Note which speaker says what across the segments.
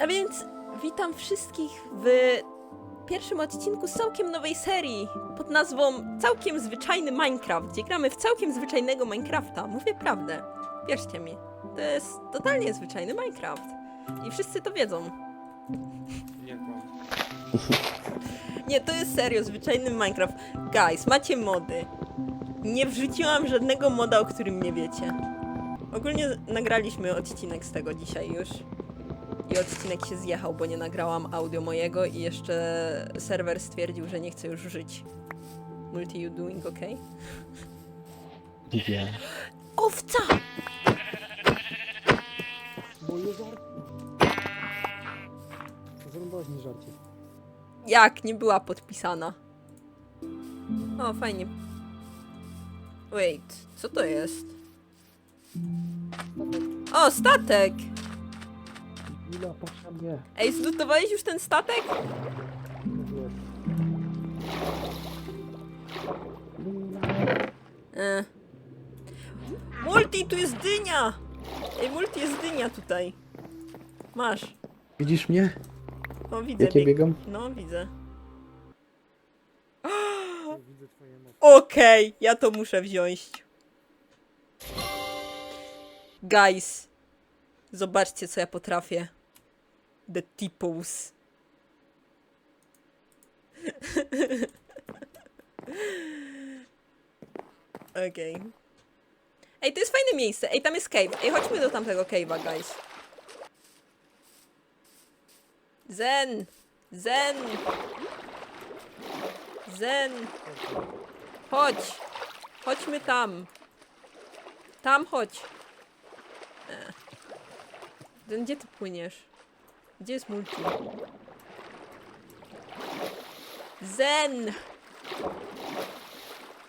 Speaker 1: A więc witam wszystkich w pierwszym odcinku całkiem nowej serii pod nazwą Całkiem Zwyczajny Minecraft, gdzie gramy w całkiem zwyczajnego Minecrafta. Mówię prawdę. Wierzcie mi. To jest totalnie zwyczajny Minecraft. I wszyscy to wiedzą.
Speaker 2: Nie.
Speaker 1: Nie, to jest serio zwyczajny Minecraft. Guys, macie mody. Nie wrzuciłam żadnego moda, o którym nie wiecie. Ogólnie nagraliśmy odcinek z tego dzisiaj już. I odcinek się zjechał, bo nie nagrałam audio mojego i jeszcze serwer stwierdził, że nie chce już żyć. Multi you doing ok?
Speaker 3: Nie.
Speaker 1: Owca!
Speaker 3: Moje żarty. Mi żarcie.
Speaker 1: Jak nie była podpisana? O, fajnie. Wait, co to jest? O, statek!
Speaker 3: Ila, patrz na mnie.
Speaker 1: Ej, zlutowałeś już ten statek? E. Multi, tu jest dynia! Ej, multi jest dynia tutaj. Masz.
Speaker 3: Widzisz mnie?
Speaker 1: O, widzę.
Speaker 3: Jak ja
Speaker 1: bieg-
Speaker 3: biegam?
Speaker 1: No, widzę.
Speaker 3: Widzę twoje emocje.
Speaker 1: Okej, ja to muszę wziąć. Guys, zobaczcie co ja potrafię. The Tipos. Okej. Ej, to jest fajne miejsce. Ej, tam jest cave. Ej, chodźmy do tamtego cave'a, guys. Zen! Zen! Zen! Chodź! Chodźmy tam. Tam chodź. E. Gdzie ty płyniesz? Gdzie jest multi? Zen!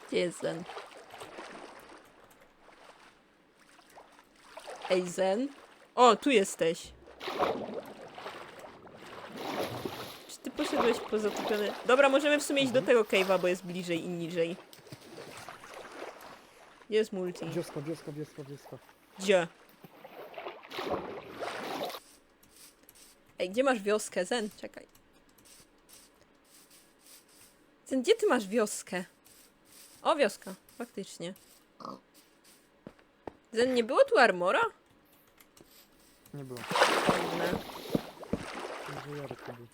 Speaker 1: Gdzie jest Zen? Ej, Zen? O, tu jesteś. Czy ty poszedłeś po zatopiony... Dobra, możemy w sumie iść do tego cave'a, bo jest bliżej i niżej. Gdzie jest multi?
Speaker 3: Wioska, wioska, wioska, wioska.
Speaker 1: Gdzie? Ej, gdzie masz wioskę? Zen, czekaj. Zen, gdzie ty masz wioskę? O, wioska, faktycznie. Zen, nie było tu armora?
Speaker 3: Nie było.
Speaker 1: Dziwne.
Speaker 3: Może Jarek to był.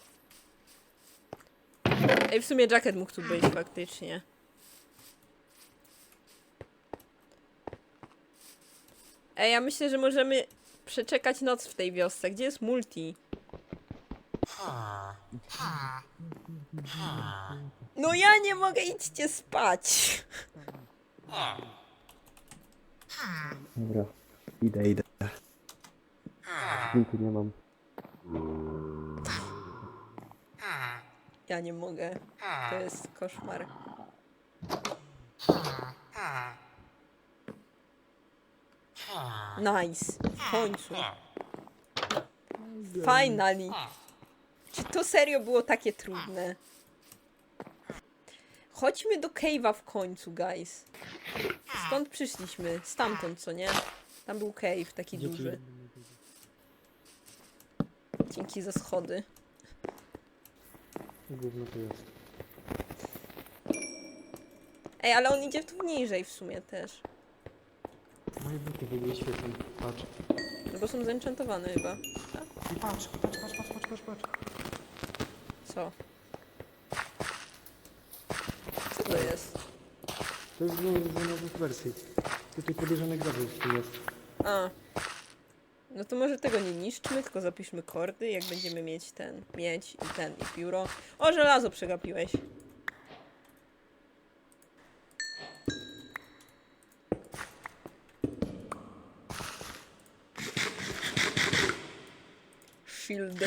Speaker 1: Ej, w sumie jacket mógł tu być, faktycznie. Ej, ja myślę, że możemy przeczekać noc w tej wiosce. Gdzie jest multi? No ja nie mogę, idźcie spać.
Speaker 3: Dobra. Idę, idę. Dźwięku nie mam.
Speaker 1: Ja nie mogę. To jest koszmar. Nice. W końcu. Finally. Czy to serio było takie trudne? Chodźmy do cave'a w końcu, guys. Skąd przyszliśmy? Stamtąd, co nie? Tam był cave, taki duży. Dzięki za schody.
Speaker 3: Gówno to jest.
Speaker 1: Ej, ale on idzie tu niżej w sumie też.
Speaker 3: Moje buty w ogóle świecą. Patrz.
Speaker 1: No bo są zenchantowane chyba.
Speaker 3: I patrz, patrz, patrz, patrz, patrz, patrz, patrz.
Speaker 1: Co? Co to jest?
Speaker 3: To jest znowu z nowych wersji. Tutaj podejrzany gravel tu jest.
Speaker 1: A. No to może tego nie niszczmy, tylko zapiszmy kordy, jak będziemy mieć ten, mieć i ten, i pióro. O, żelazo przegapiłeś. Shield.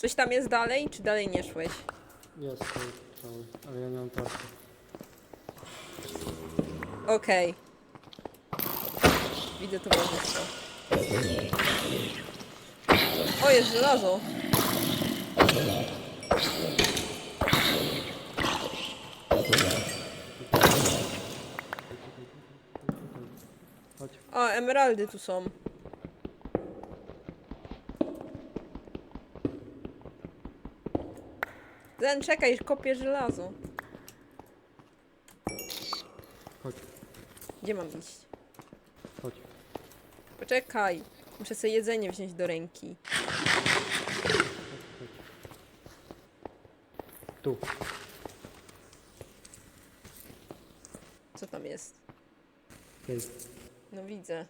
Speaker 1: Coś tam jest dalej, czy dalej nie szłeś?
Speaker 3: Jest to cały, ale ja nie mam tarczy.
Speaker 1: Okej. Widzę towarzystwo. O, jest żelazo.
Speaker 3: Chodź.
Speaker 1: O, emeraldy tu są. Zen, czekaj, kopię żelazo.
Speaker 3: Chodź.
Speaker 1: Gdzie mam iść?
Speaker 3: Chodź.
Speaker 1: Poczekaj. Muszę sobie jedzenie wziąć do ręki.
Speaker 3: Tu.
Speaker 1: Co tam jest?
Speaker 3: Jest.
Speaker 1: No widzę.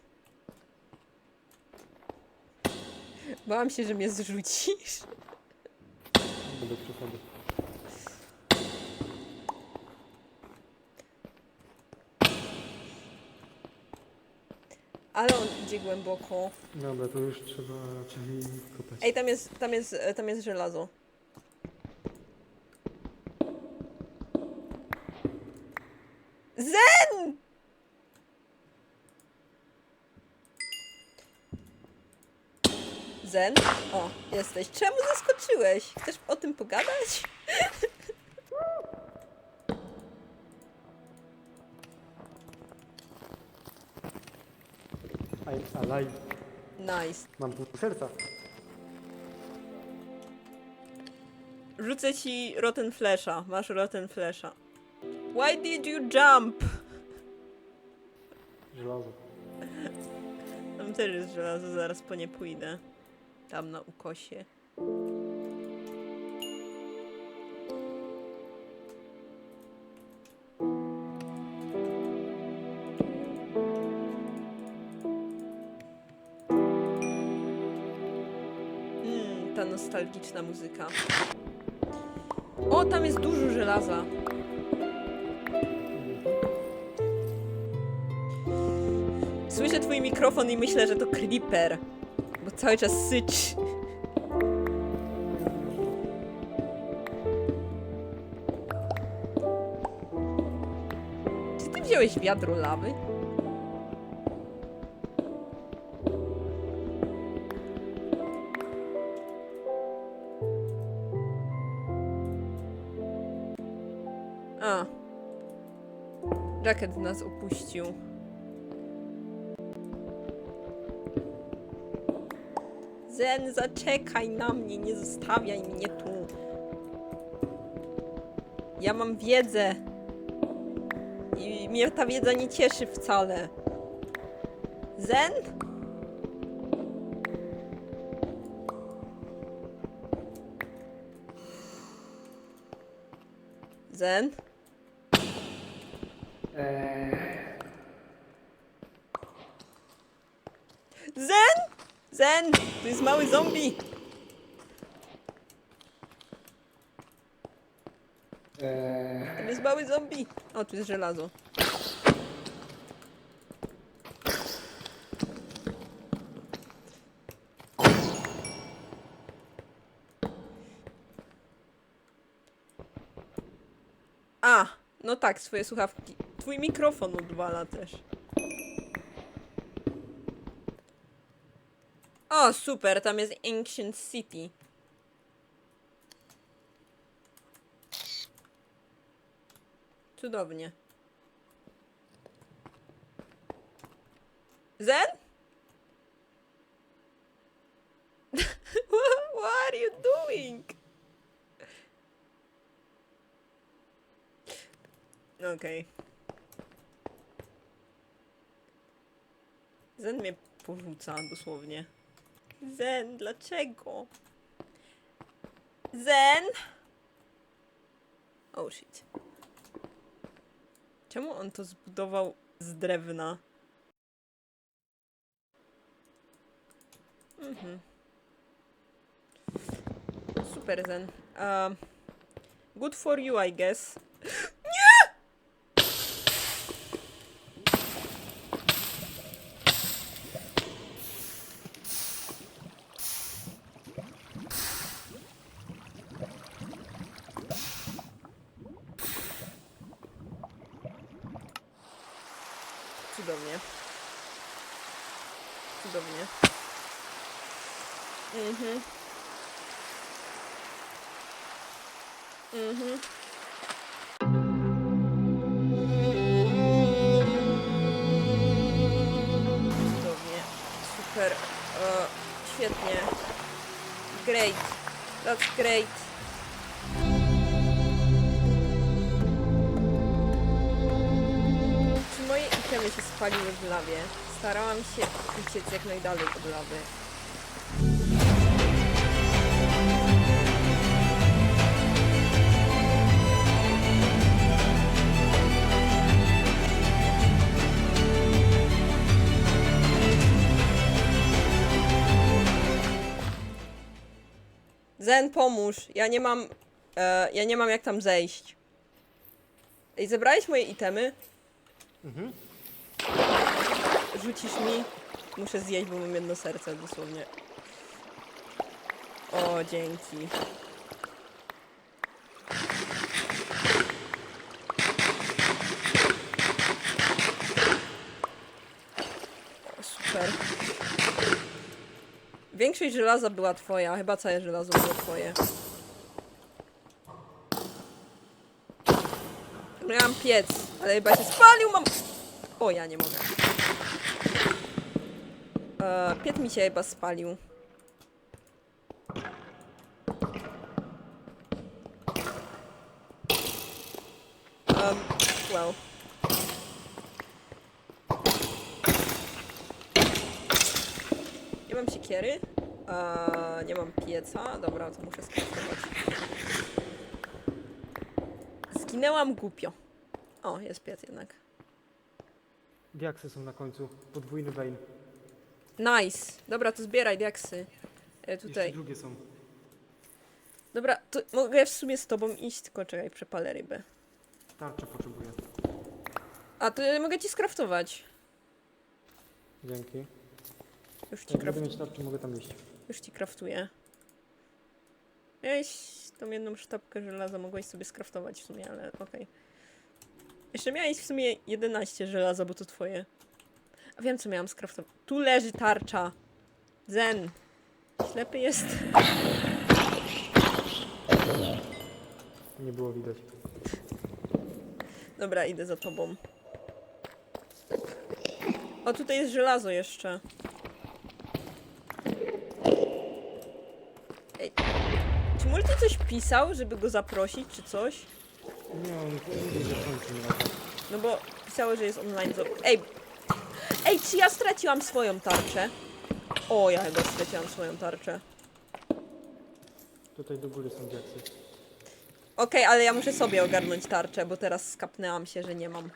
Speaker 1: Bałam się, że mnie zrzucisz.
Speaker 3: Bez przesady.
Speaker 1: Ale on idzie głęboko.
Speaker 3: Dobra, to już trzeba raczej kopać.
Speaker 1: Ej, tam jest, tam jest, e, tam jest żelazo. Zen! Zen? O, jesteś. Czemu zaskoczyłeś? Chcesz o tym pogadać? Nice.
Speaker 3: Mam pół serca.
Speaker 1: Rzucę ci Rotten Flesha. Masz Rotten Flesha. Why did you jump?
Speaker 3: Żelazo.
Speaker 1: Tam też jest żelazo, zaraz po nie pójdę. Tam na ukosie. Nostalgiczna muzyka. O, tam jest dużo żelaza. Słyszę twój mikrofon i myślę, że to creeper. Bo cały czas syczy. Czy ty wziąłeś wiadro lawy? Jacket nas opuścił. Zen, zaczekaj na mnie, nie zostawiaj mnie tu. Ja mam wiedzę. I mnie ta wiedza nie cieszy wcale. Zen? Zen? Zen? Zen! Tu jest mały zombie! Tam jest mały zombie! O, tu jest żelazo. A, no tak, swoje słuchawki. Twój mikrofon odwala też. O, super, tam jest Ancient City. Cudownie. Zen? what, are you doing? Okej. Zen mnie porzuca dosłownie. Zen, dlaczego? Zen? Oh shit. Czemu on to zbudował z drewna? Mhm. Super Zen. Good for you, I guess. Cudownie. Cudownie. Mhm. Mhm. super. O, świetnie. Great. That's great. Czy moje itemy się spaliły w lawie? Starałam się uciec jak najdalej od lawy. Zen, pomóż. Ja nie mam. E, ja nie mam jak tam zejść. Ej, zebrałeś moje itemy?
Speaker 3: Mhm.
Speaker 1: Rzucisz mi? Muszę zjeść, bo mam jedno serce dosłownie. O, dzięki. O, super. Większość żelaza była twoja, chyba całe żelazo było twoje. Miałam piec, ale chyba się spalił, mam... O, ja nie mogę. E, piec mi się chyba spalił. Um, well. Nie mam siekiery. E, nie mam pieca. Dobra, to muszę skraftować. Zginęłam głupio. O, jest piec jednak.
Speaker 3: Diaksy są na końcu. Podwójny vein.
Speaker 1: Nice. Dobra, to zbieraj diaksy. E,
Speaker 3: Jeszcze
Speaker 1: tutaj.
Speaker 3: drugie są.
Speaker 1: Dobra, to mogę w sumie z tobą iść, tylko czekaj, przepalę rybę.
Speaker 3: Tarczę potrzebuję.
Speaker 1: A to ja mogę ci skraftować.
Speaker 3: Dzięki.
Speaker 1: Już ci,
Speaker 3: Jak będę mieć tarczę, mogę tam iść.
Speaker 1: Już ci kraftuję. Miałeś tą jedną sztabkę żelaza, mogłeś sobie skraftować w sumie, ale okej. Jeszcze miałeś w sumie 11 żelaza, bo to twoje. A wiem, co miałam skraftować. Tu leży tarcza. Zen. Ślepy jest.
Speaker 3: Nie było widać.
Speaker 1: Dobra, idę za tobą. O, tutaj jest żelazo jeszcze. Ej. Czy Multi coś pisał, żeby go zaprosić, czy coś?
Speaker 3: Nie, on nie.
Speaker 1: No bo pisało, że jest online. Ej! Ej, czy ja straciłam swoją tarczę? O, ja chyba straciłam swoją tarczę.
Speaker 3: Tutaj do góry są diaksy.
Speaker 1: Okej, ale ja muszę sobie ogarnąć tarczę, bo teraz skapnęłam się, że nie mam.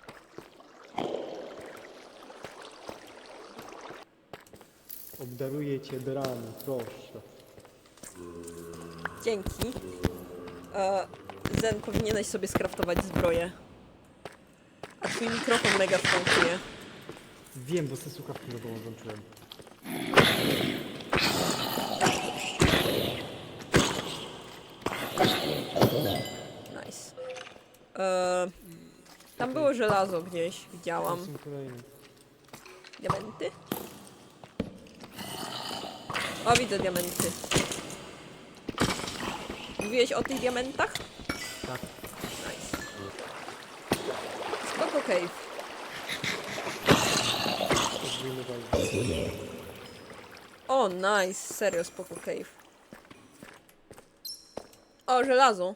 Speaker 3: Obdaruję cię dramy, proszę.
Speaker 1: Dzięki. E, Zen, powinieneś sobie skraftować zbroję. A twój mikrofon mega szwankuje.
Speaker 3: Wiem, bo sobie słuchawki nową włączyłem.
Speaker 1: Nice. E, tam było żelazo gdzieś, widziałam. Diamenty? O, widzę diamenty. Mówiłeś o tych diamentach?
Speaker 3: Tak.
Speaker 1: Nice. Spoko cave.
Speaker 3: Podwójny.
Speaker 1: O, nice. Serio, spoko cave. O, żelazo.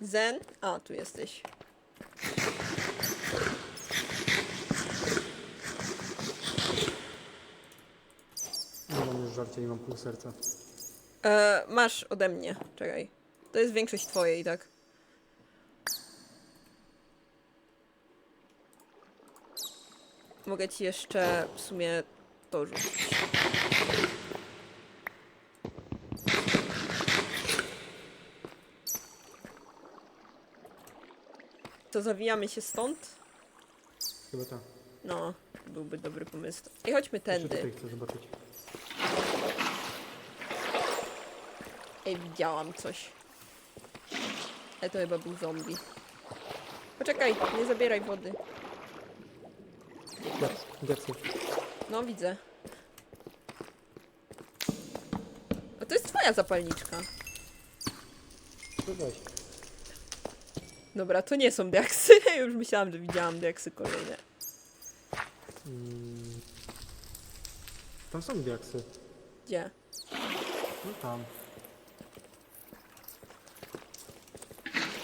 Speaker 1: Zen? A, tu jesteś.
Speaker 3: Nie mam pół serca.
Speaker 1: E, masz ode mnie. Czekaj. To jest większość twojej, tak? Mogę ci jeszcze w sumie to rzucić. To zawijamy się stąd?
Speaker 3: Chyba tak.
Speaker 1: No, byłby dobry pomysł. I chodźmy
Speaker 3: Jeszcze
Speaker 1: tędy.
Speaker 3: tutaj chcę zobaczyć.
Speaker 1: Ej, widziałam coś. Ale to chyba był zombie. Poczekaj, nie zabieraj wody.
Speaker 3: Diaksy.
Speaker 1: No, widzę. O, to jest twoja zapalniczka.
Speaker 3: weź.
Speaker 1: Dobra, to nie są diaksy. Już myślałam, że widziałam diaksy kolejne.
Speaker 3: Mm. Tam są diaksy.
Speaker 1: Gdzie?
Speaker 3: No tam.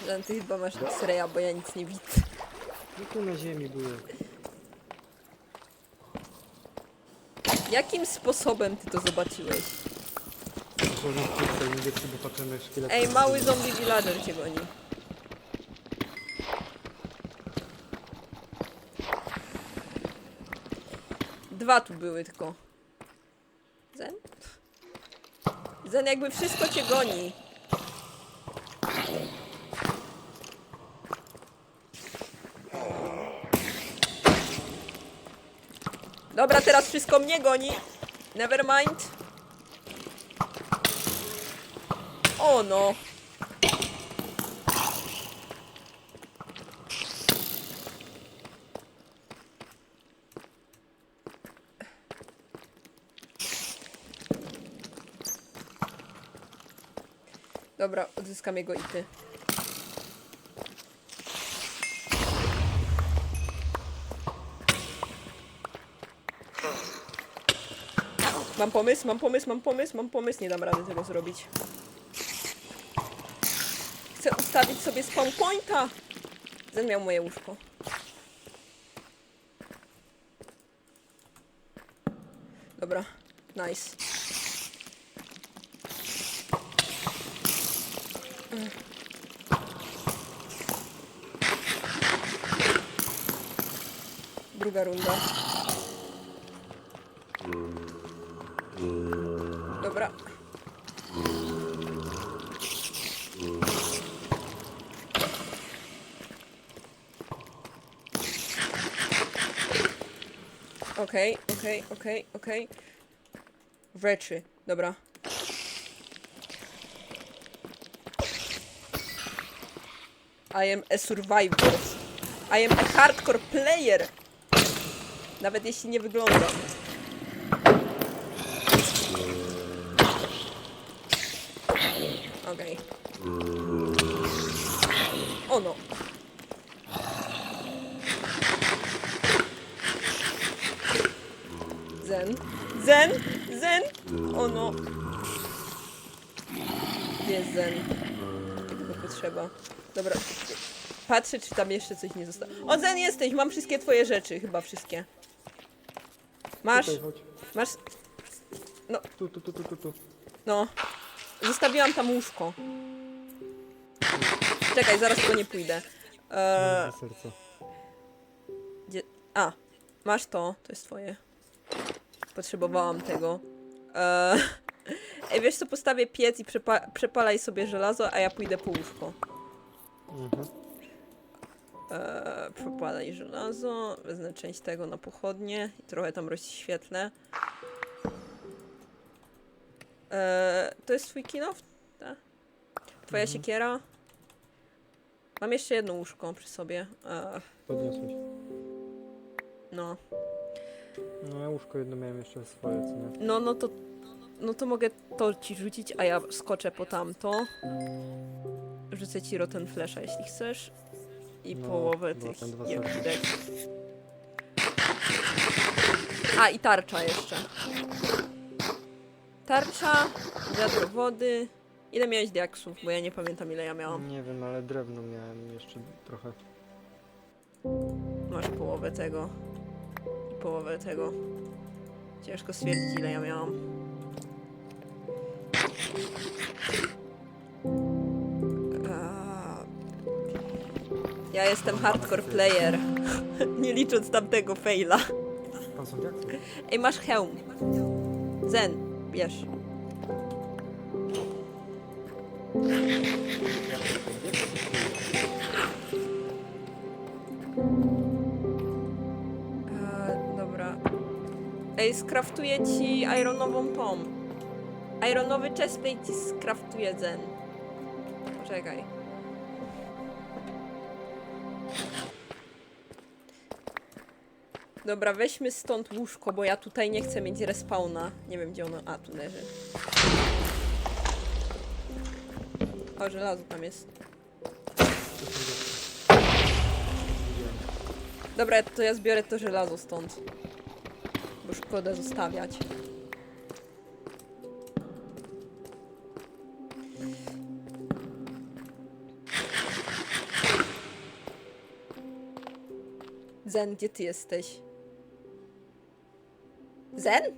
Speaker 1: Żan, ty chyba masz X-raya, bo ja nic nie widzę.
Speaker 3: No tu na ziemi były.
Speaker 1: Jakim sposobem ty to zobaczyłeś? Ej, mały zombie villager cię goni. Dwa tu były tylko. Zen? Zen jakby wszystko cię goni. Dobra, teraz wszystko mnie goni. Never mind. O no. Dobra, odzyskam jego ity. Mam pomysł, mam pomysł, mam pomysł, mam pomysł. Nie dam rady tego zrobić. Chcę ustawić sobie spawn pointa. Zen miał moje łóżko. Dobra, nice. Druga runda. Dobra. Okej, okej, okej, okej. Rzeczy, dobra. I am a survivor. I am a hardcore player. Nawet jeśli nie wyglądam. Okej. O no. Zen. Zen! Zen! O no. Jest Zen? Tego potrzeba. Dobra. Patrzę, czy tam jeszcze coś nie zostało. O, Zen jesteś! Mam wszystkie twoje rzeczy. Chyba wszystkie. Masz?
Speaker 3: Tutaj chodź.
Speaker 1: Masz?
Speaker 3: Tu, tu, tu, tu, tu, tu.
Speaker 1: No. Zostawiłam tam łóżko. Czekaj, zaraz po nie pójdę. Eee,
Speaker 3: Dwa serca.
Speaker 1: gdzie... A, masz to. To jest twoje. Potrzebowałam tego. Eee, Ej, wiesz co, postawię piec i przepa przepalaj sobie żelazo, a ja pójdę po łóżko.
Speaker 3: Mhm.
Speaker 1: Eee, przepalaj żelazo, wezmę część tego na pochodnie i trochę tam rozświetlę. Eee, to jest twój kino? Tak? Twoja
Speaker 3: Mhm.
Speaker 1: siekiera? Mam jeszcze jedno łóżko przy sobie. Eee,
Speaker 3: Podniosłeś.
Speaker 1: no.
Speaker 3: No ja łóżko jedno miałem jeszcze swoje, co nie?
Speaker 1: No, no to... No to mogę to ci rzucić, a ja skoczę po tamto. Rzucę ci rotten flesza, jeśli chcesz. I
Speaker 3: No,
Speaker 1: połowę tych
Speaker 3: ten dwa.
Speaker 1: A, i tarcza jeszcze. Tarcza, wiadro wody. Ile miałeś diaksów? Bo ja nie pamiętam ile ja miałam.
Speaker 3: Nie wiem, ale drewno miałem jeszcze trochę.
Speaker 1: Masz połowę tego. I połowę tego. Ciężko stwierdzić ile ja miałam. Ja jestem hardcore player. Nie licząc tamtego faila. Ej, masz hełm. Zen, bierz. E, dobra. Ej, skraftuję ci ironową tą. Ironowy chestplate ci skraftuje Zen. Poczekaj. Dobra, weźmy stąd łóżko, bo ja tutaj nie chcę mieć respawna. Nie wiem, gdzie ono... A, tu leży. O, żelazo tam jest. Dobra, to ja zbiorę to żelazo stąd. Bo szkoda zostawiać. Zen, gdzie ty jesteś? Zen?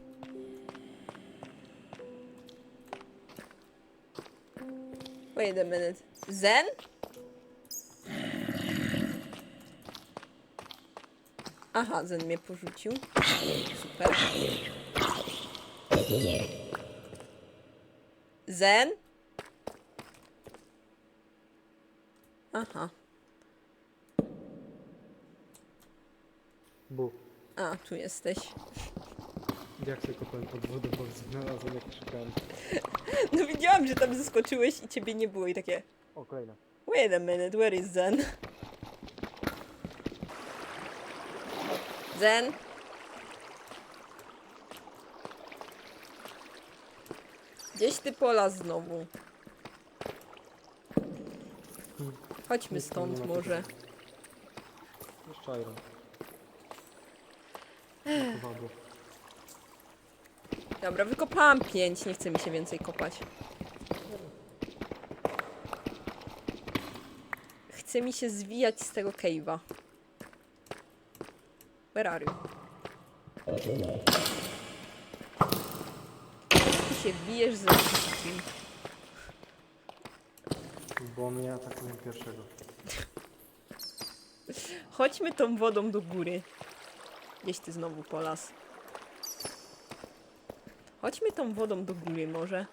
Speaker 1: Wait a minute. Zen? Aha, Zen mnie porzucił. Super. Zen? Aha.
Speaker 3: Bu.
Speaker 1: A, tu jesteś.
Speaker 3: Jak się kopałem pod wodą, bo znalazłem jak szukałem.
Speaker 1: No widziałam, że tam zeskoczyłeś i ciebie nie było i takie
Speaker 3: O, kolejna.
Speaker 1: Wait a minute, where is Zen? Zen? Gdzieś ty pola znowu. Chodźmy stąd może.
Speaker 3: Jeszcze iron.
Speaker 1: Dobra, wykopałam pięć, nie chce mi się więcej kopać. Chce mi się zwijać z tego cave'a. Where are you? Ty się bijesz ze wszystkim.
Speaker 3: Bo mnie atakują pierwszego.
Speaker 1: Chodźmy tą wodą do góry. Gdzieś ty znowu po las. Chodźmy tą wodą do góry może.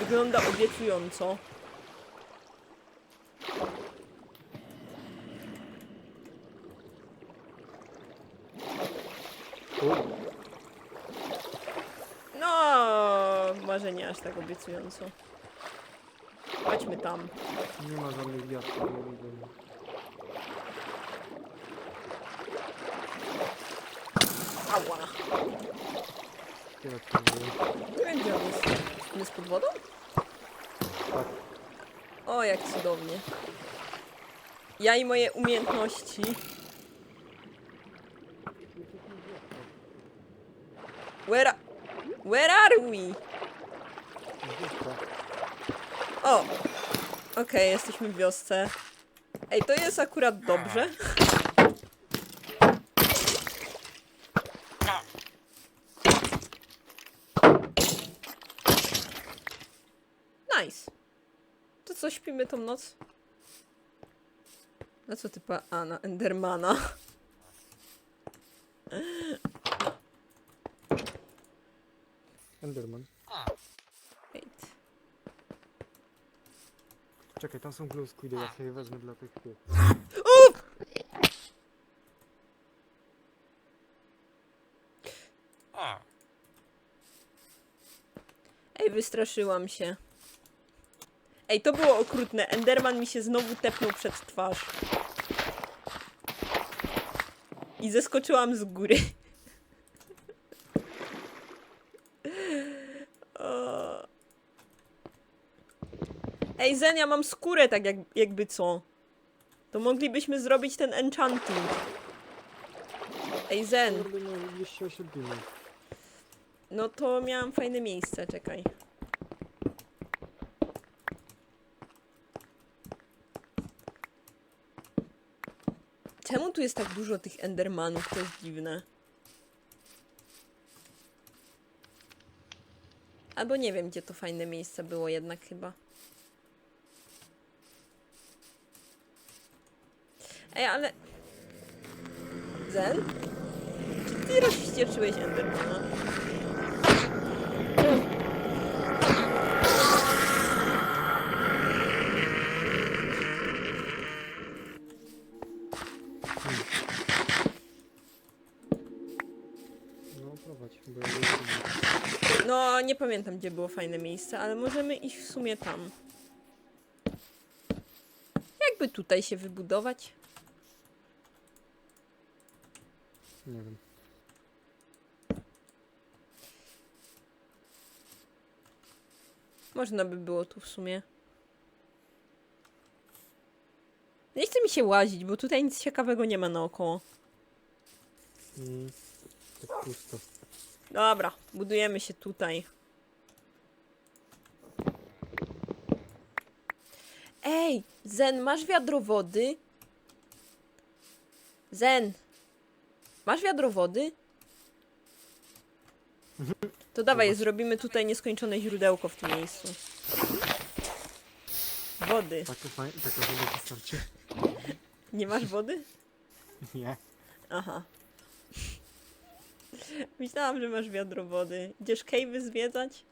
Speaker 1: Wygląda obiecująco. No, może nie aż tak obiecująco. Chodźmy tam.
Speaker 3: nie ma żadnych wiatrów. nie widzę.
Speaker 1: Ała.
Speaker 3: Szkielet próbuję.
Speaker 1: Nie wiem gdzie on jest. Pod wodą?
Speaker 3: Tak.
Speaker 1: O, jak cudownie. Ja i moje umiejętności. Where, a- where are we? O! Okej, jesteśmy w wiosce. Ej, to jest akurat dobrze. Nice. To co, śpimy tą noc? Na co ty pa... A, na Endermana.
Speaker 3: Enderman.
Speaker 1: Wait.
Speaker 3: Czekaj, tam są glow squidy, ja sobie je wezmę dla tych tych.
Speaker 1: Ej, wystraszyłam się. Ej, to było okrutne. Enderman mi się znowu tepnął przed twarz. I zeskoczyłam z góry. Ej, Zen, ja mam skórę tak jak, jakby co. To moglibyśmy zrobić ten enchanting. Ej, Zen.
Speaker 3: No
Speaker 1: to miałam fajne miejsce, czekaj. Czemu tu jest tak dużo tych endermanów? To jest dziwne. Albo nie wiem, gdzie to fajne miejsce było jednak chyba. Ej, ale... Zen? Czy ty rozwścieczyłeś endermana?
Speaker 3: Nie
Speaker 1: pamiętam, gdzie było fajne miejsce, ale możemy iść w sumie tam. Jakby tutaj się wybudować?
Speaker 3: Nie wiem.
Speaker 1: Można by było tu w sumie. Nie chce mi się łazić, bo tutaj nic ciekawego nie ma naokoło.
Speaker 3: Mm, tak pusto.
Speaker 1: Dobra, budujemy się tutaj. Ej, Zen, masz wiadro wody? Zen, masz wiadro wody? To dawaj, zrobimy tutaj nieskończone źródełko w tym miejscu. Wody.
Speaker 3: Taka fajna, taka woda wystarczy.
Speaker 1: Nie masz wody?
Speaker 3: Nie.
Speaker 1: Aha. Myślałam, że masz wiadro wody. Idziesz cave'y zwiedzać?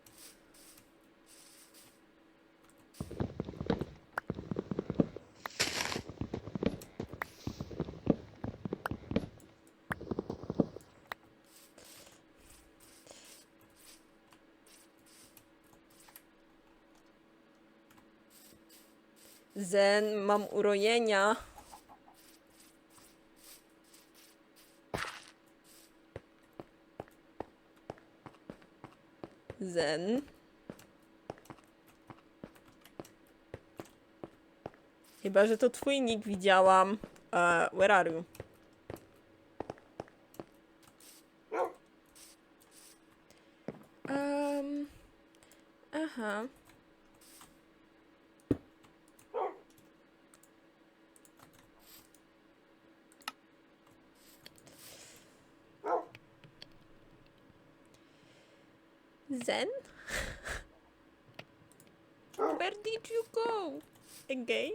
Speaker 1: Zen, mam urojenia. Zen. Chyba, że to twój nick widziałam. Uh, where are you? Zen? Oh. Where did you go? Again?